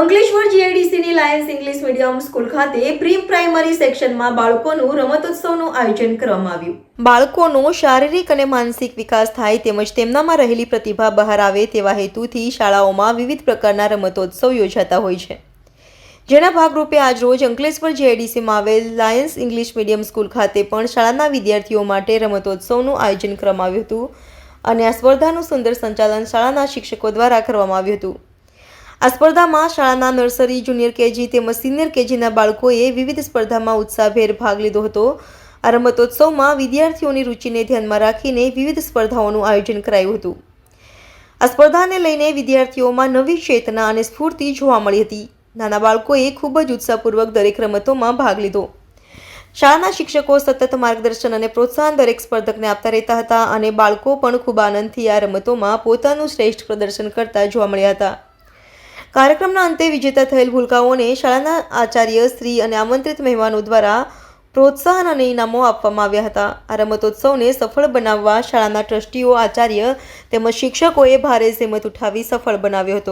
અંકલેશ્વર જીઆઈડીસીની Lions English medium school ખાતે pre primary સેક્શનમાં બાળકોનું રમતોત્સવનું આયોજન કરવામાં આવ્યું. બાળકોનો શારીરિક અને માનસિક વિકાસ થાય તેમજ તેમનામાં રહેલી પ્રતિભા બહાર આવે તેવા હેતુથી શાળાઓમાં વિવિધ પ્રકારના રમતોત્સવ યોજાતા હોય છે. જેના ભાગરૂપે આજરોજ અંકલેશ્વર જીઆઈડીસીમાં આવેલ લાયન્સ ઇંગ્લિશ મીડિયમ સ્કૂલ ખાતે પણ શાળાના વિદ્યાર્થીઓ માટે રમતોત્સવનું આયોજન કરવામાં આવ્યું હતું અને આ સ્પર્ધાનું સુંદર સંચાલન શાળાના શિક્ષકો દ્વારા કરવામાં આવ્યું હતું. આ સ્પર્ધામાં શાળાના નર્સરી, જુનિયર કેજી તેમજ સિનિયર કેજીના બાળકોએ વિવિધ સ્પર્ધામાં ઉત્સાહભેર ભાગ લીધો હતો. આ રમતોત્સવમાં વિદ્યાર્થીઓની રુચિને ધ્યાનમાં રાખીને વિવિધ સ્પર્ધાઓનું આયોજન કરાયું હતું. આ સ્પર્ધાને લઈને વિદ્યાર્થીઓમાં નવી ચેતના અને સ્ફૂર્તિ જોવા મળી હતી. નાના બાળકોએ ખૂબ જ ઉત્સાહપૂર્વક દરેક રમતોમાં ભાગ લીધો. શાળાના શિક્ષકો સતત માર્ગદર્શન અને પ્રોત્સાહન દરેક સ્પર્ધકને આપતા રહેતા હતા અને બાળકો પણ ખૂબ આનંદથી આ રમતોમાં પોતાનું શ્રેષ્ઠ પ્રદર્શન કરતા જોવા મળ્યા હતા. કાર્યક્રમના અંતે વિજેતા થયેલ ભૂલકાઓને શાળાના આચાર્ય શ્રી અને આમંત્રિત મહેમાનો દ્વારા પ્રોત્સાહન અને ઇનામો આપવામાં આવ્યા હતા. આ રમતોત્સવને સફળ બનાવવા શાળાના ટ્રસ્ટીઓ, આચાર્ય તેમજ શિક્ષકોએ ભારે જહેમત ઉઠાવી સફળ બનાવ્યો હતો.